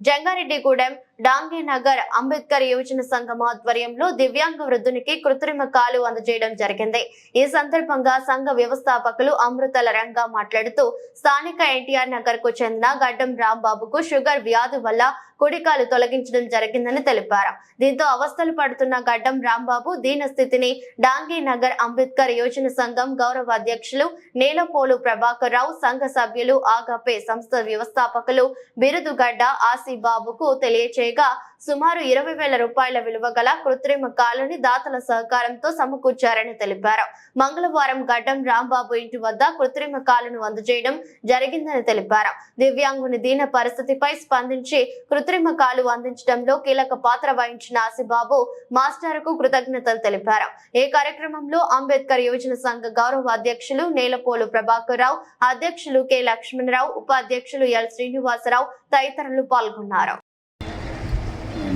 జంగారెడ్డిగూడెం డాంగే నగర్ అంబేద్కర్ యువజన సంఘం ఆధ్వర్యంలో దివ్యాంగ వృద్ధునికి కృత్రిమ కాలు అందజేయడం జరిగింది. ఈ సందర్భంగా సంఘ వ్యవస్థాపకులు అమృతల రంగా మాట్లాడుతూ స్థానిక ఎన్టీఆర్ నగర్కు చెందిన గడ్డం రాంబాబుకు షుగర్ వ్యాధి వల్ల కుడికాలు తొలగించడం జరిగిందని తెలిపారు. దీంతో అవస్థలు పడుతున్న గడ్డం రాంబాబు దీన స్థితిని డాంగే నగర్ అంబేద్కర్ యోజన సంఘం గౌరవ అధ్యక్షులు నేలపోలు ప్రభాకర్ రావు సంఘ సభ్యులు ఆగపే సంస్థ వ్యవస్థాపకులు బిరుదుగడ్డ ఆసిబాబుకు తెలియచేయగా సుమారు ఇరవై వేల రూపాయల విలువ గల కృత్రిమ కాలుని దాతల సహకారంతో సమకూర్చారని తెలిపారు. మంగళవారం గడ్డం రాంబాబు ఇంటి వద్ద కృత్రిమ కాలును అందజేయడం జరిగిందని తెలిపారు. దివ్యాంగుని దీన పరిస్థితిపై స్పందించి కృత్రిమ కాలు అందించడంలో కీలక పాత్ర వహించిన ఆసిబాబు మాస్టర్కు కృతజ్ఞతలు తెలిపారు. ఈ కార్యక్రమంలో అంబేద్కర్ యువజన సంఘ గౌరవ అధ్యక్షులు నేలపోలు ప్రభాకర్ రావు అధ్యక్షులు కె లక్ష్మణరావు ఉపాధ్యక్షులు ఎల్ శ్రీనివాసరావు తదితరులు పాల్గొన్నారు.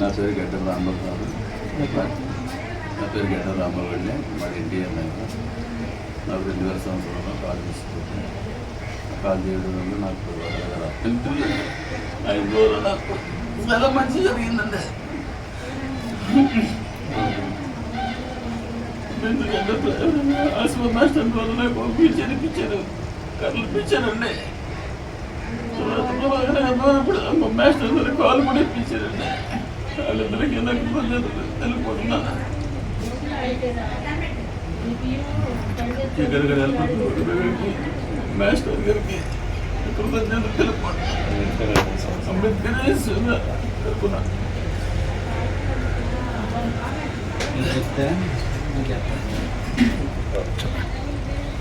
నా పేరు గడ్డం రాంబాబు గారు నా పేరు గడ్డం రాంబాబు అండి. మాది ఎన్టీఆర్ నగర్ నాకు రెండు వేల సంవత్సరంలో కాల్ చేసుకుంటాను కాల్ చేయడం వల్ల నాకు ఐదు నాకు చాలా మంచి జరిగిందండి. ఎందుకంటే ఆసుపత్రి వల్ల నాకు పిచ్చారు పిచ్చారు కళ్ళు పిచ్చారండి ఇప్పుడు మాస్టర్ కాల్ కూడా ఇప్పించారండి. వాళ్ళిద్దరికి నాకు వెళ్ళిపోతున్నాను ఇక్కడ వెళ్ళిపోతున్నాను మాస్టర్ గారికి కృతజ్ఞతలు తెలుపుకోండి అంబేద్కర్ తెలుపుకున్నా.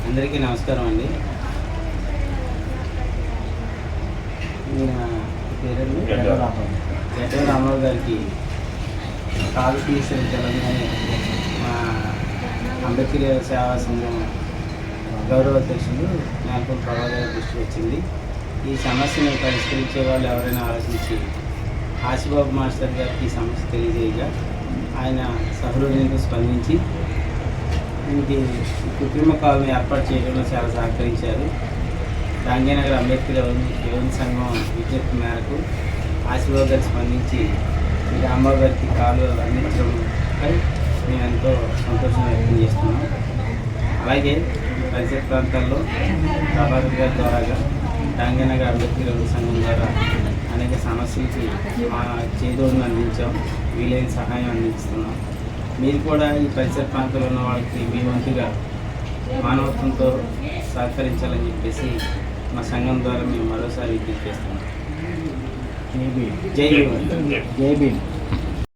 అందరికీ నమస్కారం అండి. ఈయన పేరండి రామారావు గారికి కాలు తెలంగాణ మా అంబేద్కర్ సేవా సంఘం గౌరవ అధ్యక్షులు నేలపూర్ ప్రభావ గారి దృష్టి వచ్చింది. ఈ సమస్యను పరిష్కరించే వాళ్ళు ఎవరైనా ఆలోచించి ఆశిబాబు మాస్టర్ గారికి ఈ సమస్య తెలియజేయగా ఆయన సహృదయంతో స్పందించి దీనికి కృత్రిమ కాలను ఏర్పాటు చేయడంలో చాలా సహకరించారు. గాంధీనగర్ అంబేద్కర్ యువన సంఘం విజ్ఞప్తి మేరకు ఆశీర్వాదాలు స్పందించి ఈ రాంబాబు కాలు అందించడంపై మేము ఎంతో సంతోషం వ్యక్తం చేస్తున్నాం. అలాగే పరిసర ప్రాంతాల్లో ప్రభాకర్ గారి ద్వారాగా గాంధీనగర్ అభివృద్ధి యువన సంఘం ద్వారా అనేక సమస్యలకి మా చేదోడును అందించాం. వీలైన సహాయం అందిస్తున్నాం. మీరు కూడా ఈ పరిసర ప్రాంతంలో ఉన్న వాళ్ళకి మీ వంతుగా మానవత్వంతో సహకరించాలని చెప్పేసి మా సంఘం ద్వారా మేము మరోసారి విజ్ఞప్తి చేస్తున్నాం. జై భీమ్. జై భీమ్.